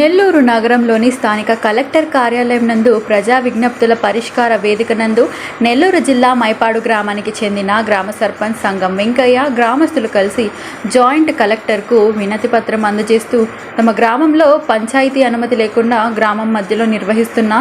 నెల్లూరు నగరంలోని స్థానిక కలెక్టర్ కార్యాలయం నందు ప్రజా విజ్ఞప్తుల పరిష్కార వేదిక నందు నెల్లూరు జిల్లా మైపాడు గ్రామానికి చెందిన గ్రామ సర్పంచ్ సంఘం వెంకయ్య గ్రామస్తులు కలిసి జాయింట్ కలెక్టర్కు వినతి పత్రం అందజేస్తూ తమ గ్రామంలో పంచాయతీ అనుమతి లేకుండా గ్రామం మధ్యలో నిర్వహిస్తున్న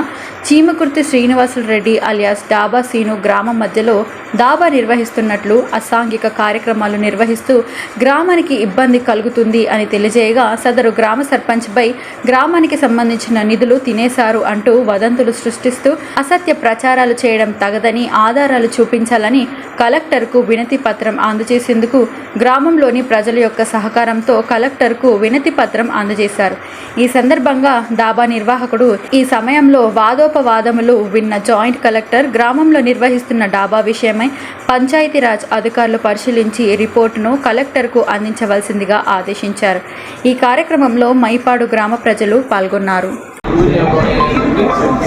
చీమకుర్తి శ్రీనివాసులు రెడ్డి అలియాస్ డాబా సీను గ్రామం మధ్యలో దాబా నిర్వహిస్తున్నట్లు అసాంఘిక కార్యక్రమాలు నిర్వహిస్తూ గ్రామానికి ఇబ్బంది కలుగుతుంది అని తెలియజేయగా సదరు గ్రామ సర్పంచ్పై గ్రామానికి సంబంధించిన నిధులు తినేశారు అంటూ వదంతులు సృష్టిస్తూ అసత్య ప్రచారాలు చేయడం తగదని ఆధారాలు చూపించాలని కలెక్టర్కు వినతి పత్రం అందజేసేందుకు గ్రామంలోని ప్రజల యొక్క సహకారంతో కలెక్టర్కు వినతి పత్రం అందజేశారు. ఈ సందర్భంగా దాబా నిర్వాహకుడు ఈ సమయంలో వాదోపవాదములు విన్న జాయింట్ కలెక్టర్ గ్రామంలో నిర్వహిస్తున్న డాబా విషయమై పంచాయతీరాజ్ అధికారులు పరిశీలించి రిపోర్టును కలెక్టర్కు అందించవలసిందిగా ఆదేశించారు. ఈ కార్యక్రమంలో మైపాడు గ్రామ ప్రజలు పాల్గొన్నారు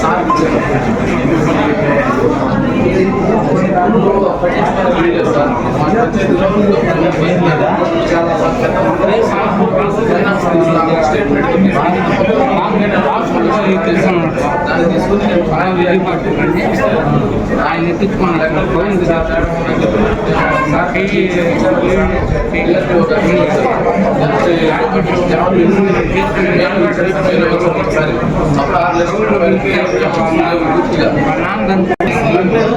దాన్ని తీసుకుని నేను ఫైవ్ ఆయన ఎత్తించుకున్నాడు అక్కడ పోయింది సార్ అప్పుడు ఆరు లక్షలు వెళ్ళి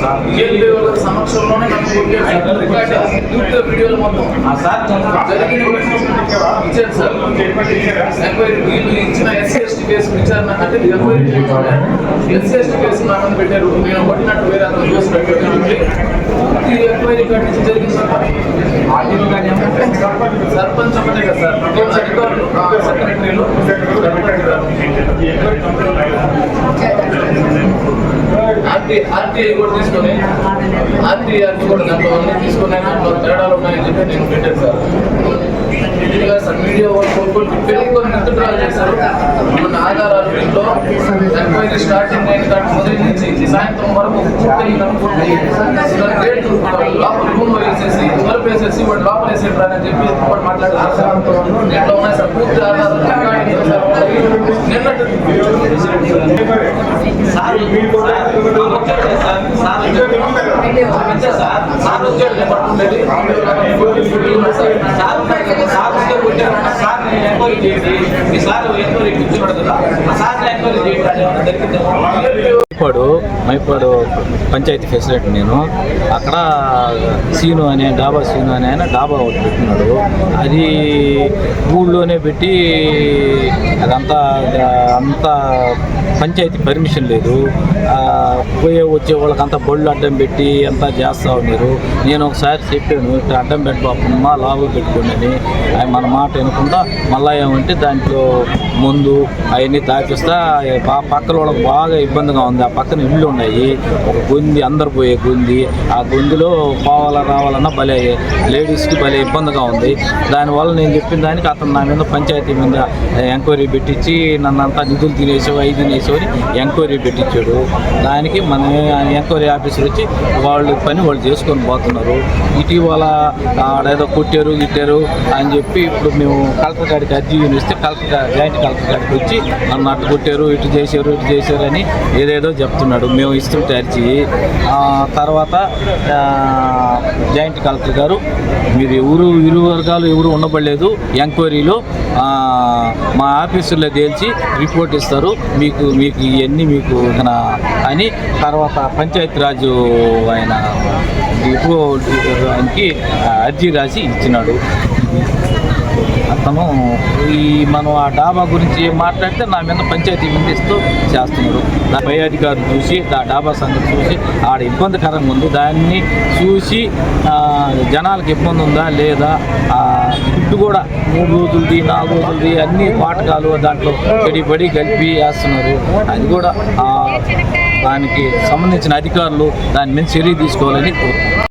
సార్ ఏపీ వాళ్ళ సమక్షంలోనే నాకు రికార్డు యూట్యూబ్ వీడియోలు మొత్తం. ఇచ్చారు సార్. ఎంక్వైరీ వీళ్ళు ఇచ్చిన ఎస్సీ ఎస్టీ కేసు విచారణ అంటే ఎంక్వైరీ ఎస్సీ ఎస్టీ కేసు నా మీద పెట్టారు. నేను కొట్టినట్టు వేరే అతను కేసు పెట్టారు. ఈ ఎంక్వైరీ రికార్డు నుంచి జరిగింది సార్. సర్పంచ్ ఒకటే కదా సార్. అధికారులు సెక్రటరీలు ఆర్టీ ఆర్టీఐ కూడా తీసుకొని ఆర్టీఐ కూడా దాంట్లో అన్ని తీసుకొని దాంట్లో తేడాలు ఉన్నాయని చెప్పి నేను పెట్టాను సార్. ఇది సార్ మీడియా వాళ్ళు చేశారు? మన ఆధారాలు ఇంట్లో ఎంక్వైరీ స్టార్టింగ్ అయిన దాని మొదటి నుంచి సాయంత్రం వరకు పూర్తయింది అనుకుంటే గేట్ లోపల రూమ్ వేసేసి తలుపు వేసేసి వాడు లోపల చెప్పి వాడు మాట్లాడారు సార్. ఎట్లా ఉన్నాయి సార్? పూర్తి ఆధారాలు ఎంక్వైరీ చేయండి మీ సార్ ఎంక్వైరీ కూర్చున్నాడు ఆ సార్ ఎంక్వైరీ చేయండి అది మైపాడు మైపాడు పంచాయతీ ఫెసిలిటీ నేను. అక్కడ సీను అనే డాబా సీను అనే ఆయన డాబా ఒకటి పెట్టినాడు. అది ఊళ్ళోనే పెట్టి అదంతా అంతా పంచాయతీ పర్మిషన్ లేదు. పోయే వచ్చే వాళ్ళకి అంతా బళ్ళు అడ్డం పెట్టి అంతా చేస్తూ ఉన్నారు. నేను ఒకసారి చెప్పాను ఇట్లా అడ్డం పెట్టబోకుండా లాభం పెట్టుకోండి అని మన మాట వినకుండా మళ్ళా ఏమంటే దాంట్లో ముందు అవన్నీ తాపిస్తా పక్కన వాళ్ళకి బాగా ఇబ్బందిగా ఉంది. ఆ పక్కన ఇళ్ళు ఉన్నాయి. ఒక గొంది అందరు పోయే గొంది. ఆ గొందిలో పోవాలా రావాలన్నా భలే లేడీస్కి భలే ఇబ్బందిగా ఉంది. దానివల్ల నేను చెప్పిన దానికి అతను నా మీద పంచాయతీ మీద ఎంక్వైరీ పెట్టించి నన్ను అంతా నిధులు తినేసావు అవి తినేసావు అని ఎంక్వైరీ పెట్టించాడు దానికి మన ఎంక్వైరీ ఆఫీసర్ వచ్చి వాళ్ళు పని వాళ్ళు చేసుకొని పోతున్నారు. ఇటీవల ఆడేదో కొట్టారు గిట్టారు అని చెప్పి ఇప్పుడు మేము కలెక్టర్ గారికి అర్జీ ఇస్తే కలెక్టర్ జాయింట్ కలెక్టర్ గారికి వచ్చి నన్ను అటు కొట్టారు ఇటు చేశారు ఇటు చేశారు అని ఏదేదో చెప్తున్నాడు. మేము ఇస్తుంటే అర్జీ చేయి. తర్వాత జాయింట్ కలెక్టర్ గారు మీరు ఎవరు ఇరు వర్గాలు ఎవరు ఉండబడలేదు ఎంక్వైరీలో మా ఆఫీసుల్లో తేల్చి రిపోర్ట్ ఇస్తారు. మీకు మీకు ఇవన్నీ మీకు అని తర్వాత పంచాయతీరాజు ఆయన ఆయనకి అర్జీ రాసి ఇచ్చినాడు. అతను ఈ మనం ఆ డాబా గురించి ఏం మాట్లాడితే నా మీద పంచాయతీ వినిపిస్తూ చేస్తున్నాడు. నా పై అధికారులు చూసి ఆ డాబా సంగతి చూసి ఆడ ఇబ్బందికరంగా ఉంది. దాన్ని చూసి జనాలకు ఇబ్బంది ఉందా లేదా? ఆ, ఫుడ్ కూడా మూడు రోజులది నాలుగు రోజులది అన్ని పాటకాలు దాంట్లో పడిపడి కలిపి వేస్తున్నారు. అది కూడా దానికి సంబంధించిన అధికారులు దాని మీద చర్య తీసుకోవాలని కోరుతున్నాను